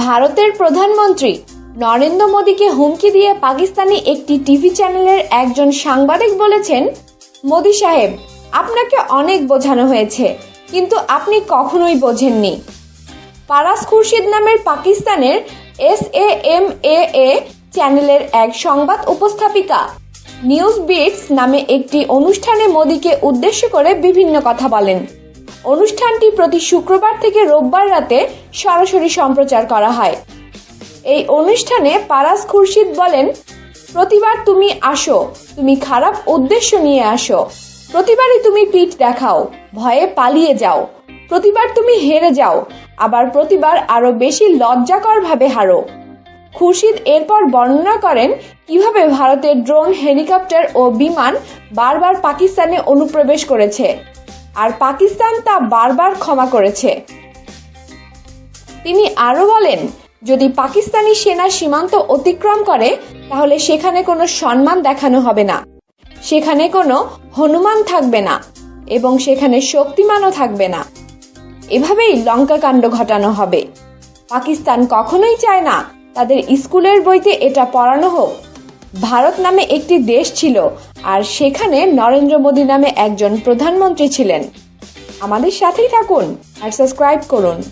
ভারতের প্রধানমন্ত্রী নরেন্দ্র মোদীকে হুমকি দিয়ে পাকিস্তানি একটি টিভি চ্যানেলের একজন সাংবাদিক বলেছেন, মোদী সাহেব, আপনাকে অনেক বোঝানো হয়েছে, কিন্তু আপনি কখনোই বোঝেননি। পারাস খুরশিদ নামের পাকিস্তানের এস এ এম এ এ চ্যানেলের এক সংবাদ উপস্থাপিকা নিউজ বিটস নামে একটি অনুষ্ঠানে মোদীকে উদ্দেশ্য করে বিভিন্ন কথা বলেন। অনুষ্ঠানটি প্রতি শুক্রবার থেকে রোববার রাতে সরাসরি সম্প্রচার করা হয়। এই অনুষ্ঠানে পারাস খুরশিদ বলেন, প্রতিবার তুমি আসো, তুমি খারাপ উদ্দেশ্য নিয়ে আসো। প্রতিবারই তুমি পিঠ দেখাও, ভয়ে পালিয়ে যাও। প্রতিবার তুমি হেরে যাও, আবার প্রতিবার আরও বেশি লজ্জাকর ভাবে হারো। খুরশিদ এরপর বর্ণনা করেন, কীভাবে ভারতের ড্রোন, হেলিকপ্টার ও বিমান বারবার পাকিস্তানে অনুপ্রবেশ করেছে। আর পাকিস্তান তা বারবার ক্ষমা করেছে। তিনি আরও বলেন, যদি পাকিস্তানি সেনা সীমান্ত অতিক্রম করে, তাহলে সেখানে কোনো সম্মান দেখানো হবে না। সেখানে কোনো হনুমান থাকবে না এবং সেখানে শক্তিমানও থাকবে না। এভাবেই লঙ্কা কাণ্ড ঘটানো হবে। পাকিস্তান কখনোই চায় না তাদের স্কুলের বইতে এটা পড়ানো হোক। ভারত নামে একটি দেশ ছিল আর সেখানে নরেন্দ্র মোদী নামে একজন প্রধানমন্ত্রী ছিলেন। আমাদের সাথেই থাকুন আর সাবস্ক্রাইব করুন।